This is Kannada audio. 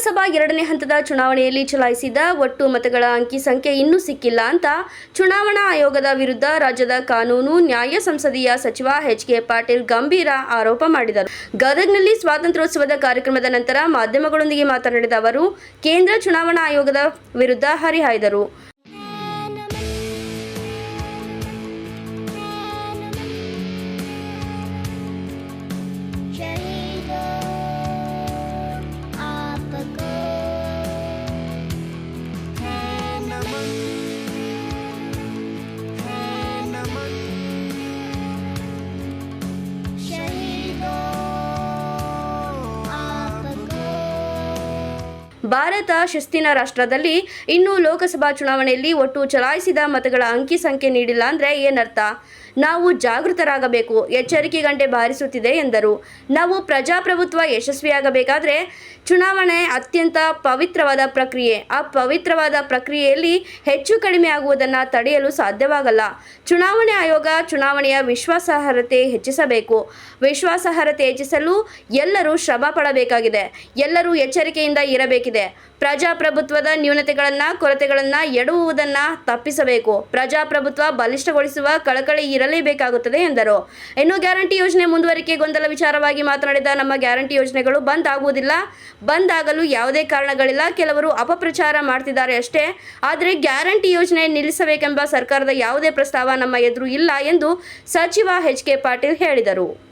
ಲೋಕಸಭಾ ಎರಡನೇ ಹಂತದ ಚುನಾವಣೆಯಲ್ಲಿ ಚಲಾಯಿಸಿದ ಒಟ್ಟು ಮತಗಳ ಅಂಕಿ ಸಂಖ್ಯೆ ಇನ್ನೂ ಸಿಕ್ಕಿಲ್ಲ ಅಂತ ಚುನಾವಣಾ ಆಯೋಗದ ವಿರುದ್ಧ ರಾಜ್ಯದ ಕಾನೂನು, ನ್ಯಾಯ ಸಂಸದೀಯ ಸಚಿವ ಎಚ್ ಕೆ ಪಾಟೀಲ್ ಗಂಭೀರ ಆರೋಪ ಮಾಡಿದರು. ಗದಗ್ನಲ್ಲಿ ಸ್ವಾತಂತ್ರ್ಯೋತ್ಸವದ ಕಾರ್ಯಕ್ರಮದ ನಂತರ ಮಾಧ್ಯಮಗಳೊಂದಿಗೆ ಮಾತನಾಡಿದ ಅವರು, ಕೇಂದ್ರ ಚುನಾವಣಾ ಆಯೋಗದ ವಿರುದ್ಧ ಹರಿಹಾಯ್ದರು. ಭಾರತ ಶಿಸ್ತಿನ ರಾಷ್ಟ್ರದಲ್ಲಿ ಇನ್ನೂ ಲೋಕಸಭಾ ಚುನಾವಣೆಯಲ್ಲಿ ಒಟ್ಟು ಚಲಾಯಿಸಿದ ಮತಗಳ ಅಂಕಿ ಸಂಖ್ಯೆ ನೀಡಿಲ್ಲ ಅಂದರೆ ಏನರ್ಥ? ನಾವು ಜಾಗೃತರಾಗಬೇಕು, ಎಚ್ಚರಿಕೆ ಗಂಟೆ ಬಾರಿಸುತ್ತಿದೆ ಎಂದರು. ನಾವು ಪ್ರಜಾಪ್ರಭುತ್ವ ಯಶಸ್ವಿಯಾಗಬೇಕಾದ್ರೆ ಚುನಾವಣೆ ಅತ್ಯಂತ ಪವಿತ್ರವಾದ ಪ್ರಕ್ರಿಯೆ. ಆ ಪವಿತ್ರವಾದ ಪ್ರಕ್ರಿಯೆಯಲ್ಲಿ ಹೆಚ್ಚು ಕಡಿಮೆ ಆಗುವುದನ್ನು ತಡೆಯಲು ಸಾಧ್ಯವಾಗಲ್ಲ. ಚುನಾವಣೆ ಆಯೋಗ ಚುನಾವಣೆಯ ವಿಶ್ವಾಸಾರ್ಹತೆ ಹೆಚ್ಚಿಸಬೇಕು. ವಿಶ್ವಾಸಾರ್ಹತೆ ಹೆಚ್ಚಿಸಲು ಎಲ್ಲರೂ ಶ್ರಮ ಪಡಬೇಕಾಗಿದೆ. ಎಲ್ಲರೂ ಎಚ್ಚರಿಕೆಯಿಂದ ಇರಬೇಕಿದೆ. ಪ್ರಜಾಪ್ರಭುತ್ವದ ನ್ಯೂನತೆಗಳನ್ನು, ಕೊರತೆಗಳನ್ನು ಎಡುವುದನ್ನು ತಪ್ಪಿಸಬೇಕು. ಪ್ರಜಾಪ್ರಭುತ್ವ ಬಲಿಷ್ಠಗೊಳಿಸುವ ಕಳಕಳಿ ಇರಲೇಬೇಕಾಗುತ್ತದೆ ಎಂದರು. ಇನ್ನು ಗ್ಯಾರಂಟಿ ಯೋಜನೆ ಮುಂದುವರಿಕೆ ಗೊಂದಲ ವಿಚಾರವಾಗಿ ಮಾತನಾಡಿದ, ನಮ್ಮ ಗ್ಯಾರಂಟಿ ಯೋಜನೆಗಳು ಬಂದ್ ಆಗುವುದಿಲ್ಲ. ಬಂದ್ ಆಗಲು ಯಾವುದೇ ಕಾರಣಗಳಿಲ್ಲ. ಕೆಲವರು ಅಪಪ್ರಚಾರ ಮಾಡ್ತಿದ್ದಾರೆ ಅಷ್ಟೇ. ಆದರೆ ಗ್ಯಾರಂಟಿ ಯೋಜನೆ ನಿಲ್ಲಿಸಬೇಕೆಂಬ ಸರ್ಕಾರದ ಯಾವುದೇ ಪ್ರಸ್ತಾವ ನಮ್ಮ ಎದುರು ಇಲ್ಲ ಎಂದು ಸಚಿವ ಎಚ್ ಕೆ ಪಾಟೀಲ್ ಹೇಳಿದರು.